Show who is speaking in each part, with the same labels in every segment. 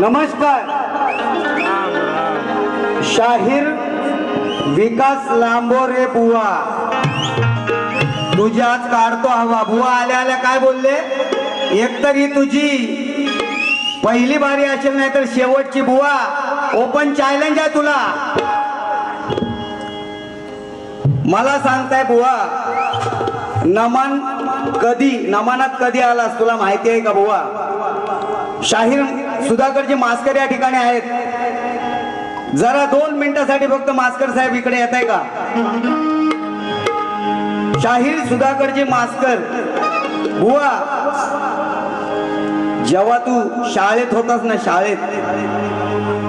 Speaker 1: नमस्कार. शाहीर विकास लांबोरे बुवा. तुझी आज काढतो हवा. बुवा आल्या आल्या काय बोलले? एकतरी तुझी. पहिली बारी असेल नाही तर शेवटची बुवा. ओपन चॅलेंज आहे तुला. मला सांगताय बुवा नमन कधी नमनात कधी आलास? तुला माहिती आहे का बुवा? शाहीर सुधाकरजी मास्कर या ठिकाणी आहेत. जरा दोन मिनिटासाठी फक्त मास्कर साहेब इकडे येत आहे का? शाहीर सुधाकरजी मास्कर बुवा. जेव्हा तू शाळेत होतास ना शाळेत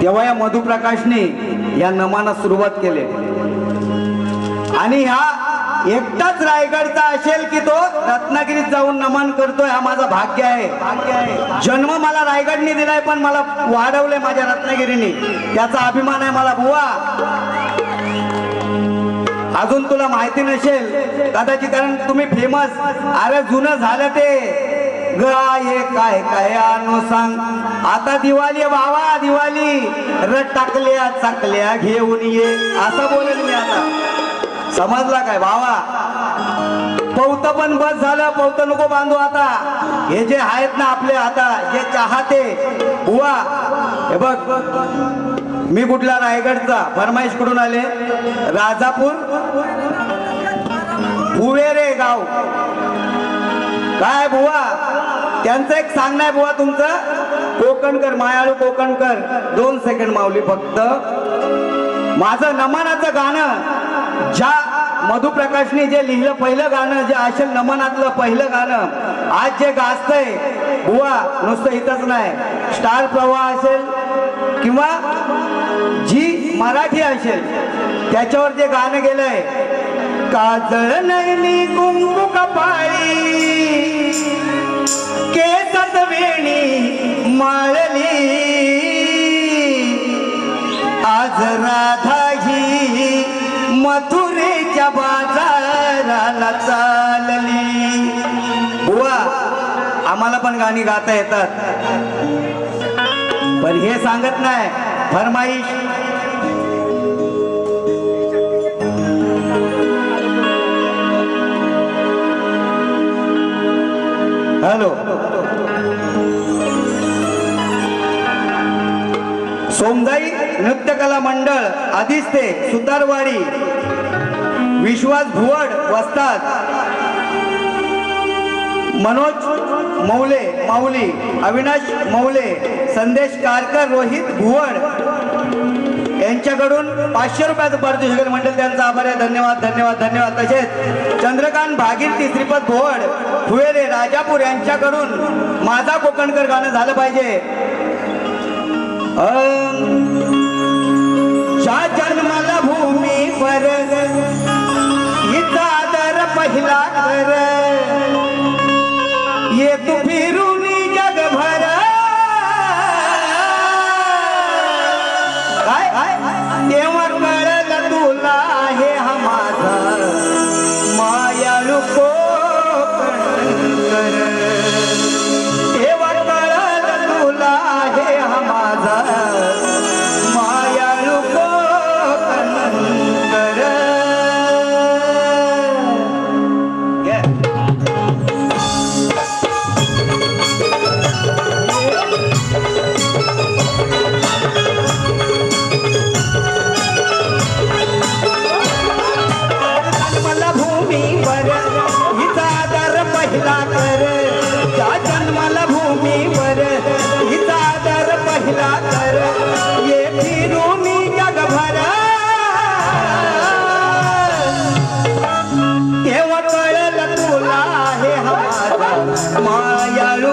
Speaker 1: तेव्हा या मधुप्रकाशने या नमाना सुरुवात केली. आणि ह्या एकटाच रायगडचा असेल की तो रत्नागिरीत जाऊन नमन करतोय हा माझा भाग्य आहे. भाग्य आहे जन्म मला रायगडने दिलाय पण मला वाढवलंय माझ्या रत्नागिरीने. त्याचा अभिमान आहे मला बुवा. अजून तुला माहिती नसेल कदाचित कारण तुम्ही फेमस अरे जुनं झालं ते. गाय काय काय आणू सांग. आता दिवाळी बाबा दिवाळी रट टाकल्या चाकल्या घेऊन ये. असं बोलेल मी आता. समजला काय भावा? पौत पण बस झालं पौत नको बांधू आता. हे जे आहेत ना आपले आता जे चाहते बुवा. हे बघ मी कुठला रायगडचा फरमाईश कुठून आले. राजापूर भुवेरे गाव. काय बुवा? त्यांचं एक सांगणं आहे बुवा तुमचं. कोकणकर मायाळू कोकणकर. दोन सेकंड मावली फक्त. माझं नमनाचं गाणं. ज्या मधुप्रकाशने जे लिहिलं पहिलं गाणं जे असेल नमनातलं पहिलं गाणं आज जे गाजतंय बुवा नुसतं इथंच नाही. स्टार प्रवाह असेल किंवा जी मराठी असेल त्याच्यावर जे गाणं गेलंय काजळ नैनी कुंकू कपाळी केसात वेणी माळली. आज राधा मथुरेच्या बाजाराला चालली. बुवा आम्हाला पण गाणी गाता येतात. पण हे सांगत नाही फरमाईश. हॅलो. सोमदाई नृत्यकला मंडळ आधीच ते सुतारवाडी. विश्वास भुवड वस्ताद. मनोज मौले माऊली अविनाश मौले संदेश कारकर रोहित भुवड. यांच्याकडून पाचशे रुपयाचं पारितोषिक मंडळ त्यांचा आभार आहे. धन्यवाद धन्यवाद धन्यवाद. तसेच चंद्रकांत भागीरथी श्रीपद भोवड फुवेरे राजापूर यांच्याकडून माझा कोकणकर गाणं झालं पाहिजे. जन्माला भूमी पहिला कर மாயாளு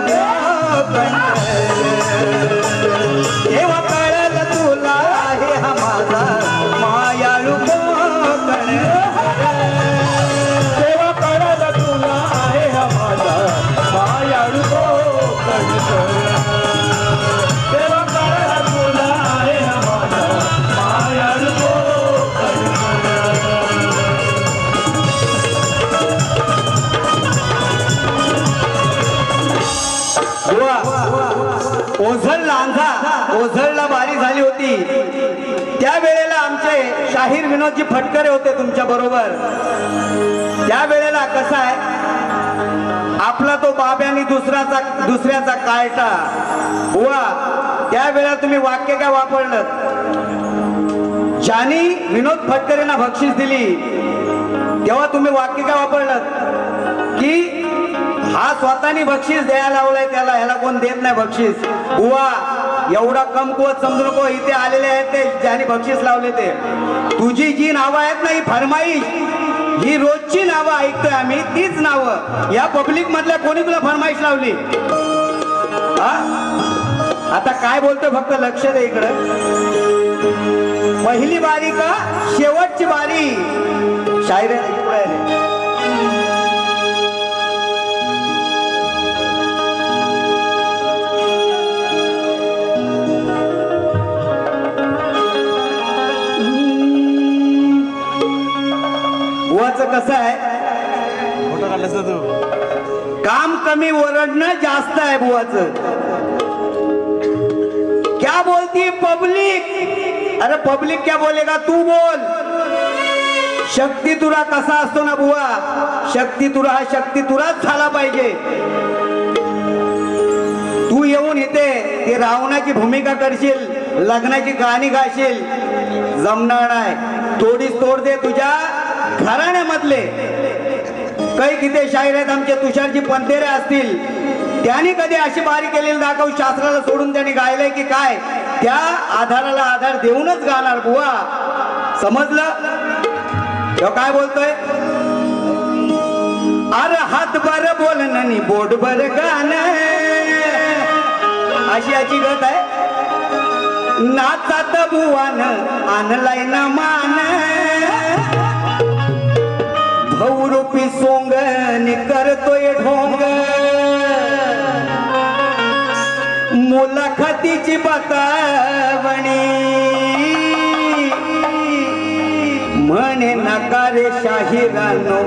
Speaker 1: आमचे विनोदजी फटकरे होते तुमच्या बरोबर. त्या वेळेला कसा आहे? आपला तो बाब्यानी दुसऱ्याचा दुसऱ्याचा काळटा बुवा त्यावेळेला तुम्ही वाक्य काय वापरलं ज्यानी विनोद फटकरेंना बक्षीस दिली तेव्हा तुम्ही वाक्य काय वापरलं की हा स्वतःनी बक्षीस द्यायला लावलाय त्याला ह्याला कोण देत नाही बक्षीस? बुवा एवढा कमकुवत समजू नको इथे आलेले आहेत ते ज्याने बक्षीस लावले ते. तुझी जी नावं आहेत ना ही फरमाईश ही रोजची नावं ऐकतोय आम्ही तीच नावं. या पब्लिक मधल्या कोणी तुला फरमाईश लावली? हा? आता काय बोलतोय फक्त लक्ष दे इकडं. पहिली बारी का? शेवटची बारी. शायर कसं आहे?
Speaker 2: फोटो काढलास ना तू.
Speaker 1: काम कमी ओरडणं जास्त आहे बुवाचं. क्या बोलती पब्लिक अरे पब्लिक क्या बोलेगा? तू बोल. शक्ती तुरा कसा असतो ना बुवा? शक्ती तुरा हा शक्ती तुराच झाला पाहिजे. तू येऊन इथे ते रावणाची भूमिका करशील लग्नाची गाणी गाशील. जमणार नाही. थोडीच तोड दे तुझ्या. घराण्यामधले. काही किती शाहीर आहेत आमचे तुषारजी पंतेरे असतील. त्यांनी कधी अशी बारी केलेली दाखव? शास्त्राला सोडून त्यांनी गायलंय की काय? त्या आधाराला आधार देऊनच गाणार बुवा. समजलं? काय बोलतोय? अरे हात बर बोलणं नी बोट बर गाण. अशी याची गत आहे. नाचात बुवान आणलाय ना मान. मुलाखतीची बतावणी. म्हणे नकारे शाहिरानो.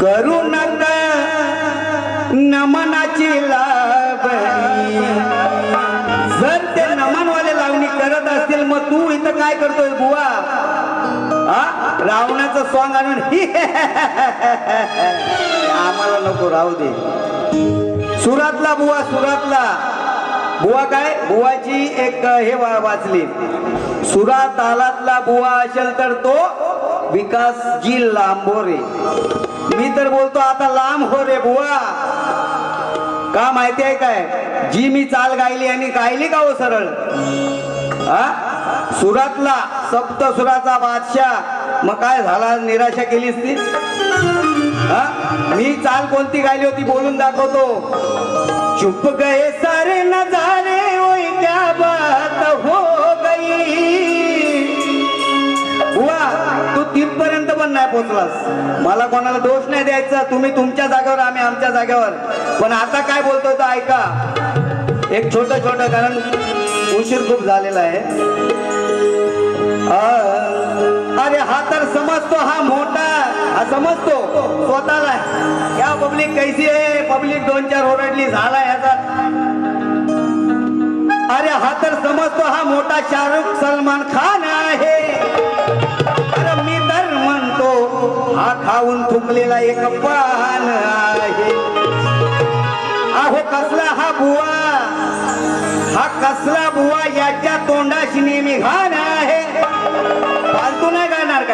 Speaker 1: करू नका नमनाची लावणी. जर ते नमनवाले लावणी करत असतील मग तू इथं काय करतोय बुवा? हा रावणाचं सॉंग आणून आम्हाला नको राहू दे. सुरातला बुवा सुरातला. बुवा काय? बुवाची एक हे वा- वाचली. सुरा तालातला बुवा असेल तर तो विकास जी लांबोरे. मी तर बोलतो आता लांब हो रे बुवा. का माहिती आहे काय? जी मी चाल गायली आणि गायली का हो सरळ? हा सुरातला सप्त सुराचा बादशाह. मग काय झाला? निराशा केलीस ती? हा मी चाल कोणती गायली होती बोलून दाखवतो. चुप गए सारे नजारे होई क्या बात हो गई. बुवा तू तिथपर्यंत पण नाही पोचलास. मला कोणाला दोष नाही द्यायचा तुम्ही तुमच्या जागेवर आम्ही आमच्या जागेवर. पण आता काय बोलतोय तर ऐका. एक छोट छोट कारण उशीर खूप झालेला आहे. अरे हा तर समजतो हा मोठा. समजतो स्वतःला. या पब्लिक कैसी आहे? पब्लिक दोन चार ओरडली झाला याचा. अरे हा तर समजतो हा मोठा शाहरुख सलमान खान आहे. अरे मी तर म्हणतो हा खाऊन थुंकलेला एक पान आहे. अहो कसला हा बुवा? हा कसला बुवा याच्या तोंडाशी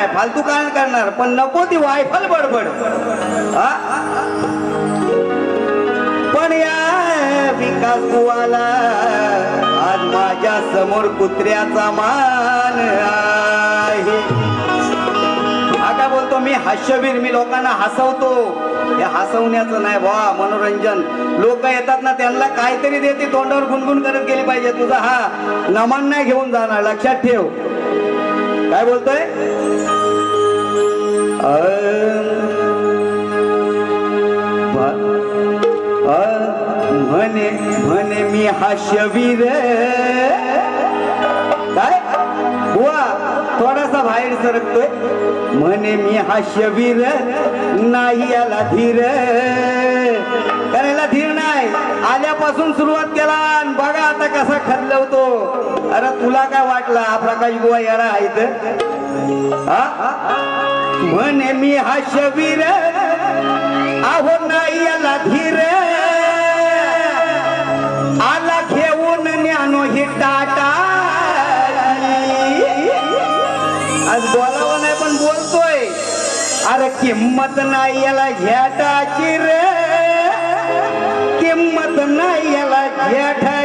Speaker 1: काय फालतू काय करणार? पण नको ती वायफल बडबड. पण या विकास बुवाला आज माझ्यासमोर कुत्र्याचा मान आहे. हा काय बोलतो? मी हास्यवीर मी लोकांना हसवतो. हे हसवण्याचं नाही वा मनोरंजन. लोक येतात ना त्यांना काहीतरी देते तोंडावर गुणगुण करत गेली पाहिजे. तुझा हा नमान नाही घेऊन जाणार लक्षात ठेव. काय बोलतोय? म्हणे म्हणे मी हास्यवीर काय बुवा थोडासा बाहेर सरकतोय म्हणे मी हास्यवीर नाही याला धीर करायला धीर नाही आल्यापासून सुरुवात केला आणि बघा आता कसा खदलवतो अरे तुला काय वाटला प्रकाश बुवा यारा आहे तर हा? म्हणे मी हा शबीर आहो नाही याला धीर. आला घेऊन ज्ञानो ही टाटा. आज बोलावं नाही पण बोलतोय. अरे किंमत नाही याला घ्याटाची रे. किंमत नाही याला घ्याटा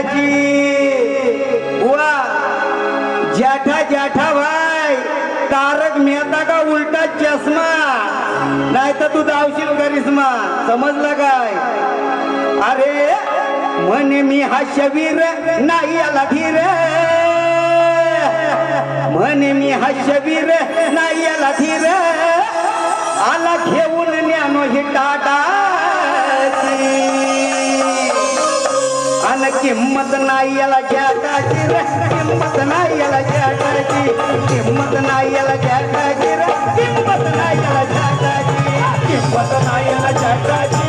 Speaker 1: आता तर तू जावशील करिश्मा. समजलं काय? अरे म्हणे मी हा शबीर नाही याला धीर. म्हणे मी हा शबीर नाही याला धीर. आला घेऊन न्यानो हे टाटा अन किंमत नाही याला जॅटाची रे. किंमत नाही याला जॅटाची किंमत नाही याला जॅटाची रे. किंमत नाही याला
Speaker 2: वतनायन नाही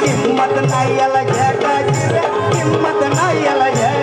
Speaker 2: किंमत नाही याला
Speaker 1: झटाची रे किंमत नाही याला झटाची